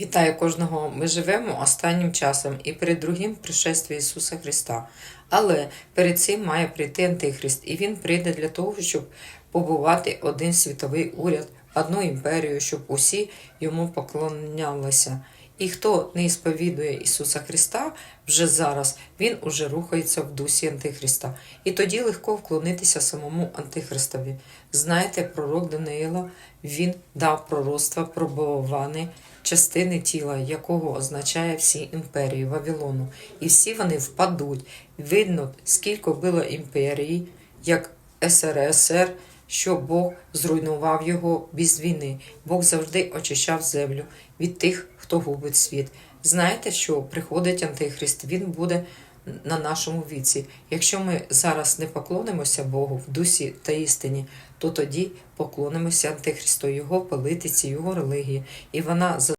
Вітаю кожного. Ми живемо останнім часом і перед другим пришестві Ісуса Христа. Але перед цим має прийти Антихрист, і він прийде для того, щоб побувати один світовий уряд, одну імперію, щоб усі йому поклонялися. І хто не ісповідує Ісуса Христа вже зараз, він уже рухається в дусі Антихриста. І тоді легко вклонитися самому Антихристові. Знаєте, пророк Даниїла, він дав пророцтва про частини тіла, якого означає всі імперії Вавилону. І всі вони впадуть. Видно, скільки було імперій, як СРСР, що Бог зруйнував його без війни. Бог завжди очищав землю від тих, хто губить світ. Знаєте, що приходить Антихрист, він буде на нашому віці. Якщо ми зараз не поклонимося Богу в дусі та істині, то тоді поклонимося Антихристу, його політиці, його релігії, і вона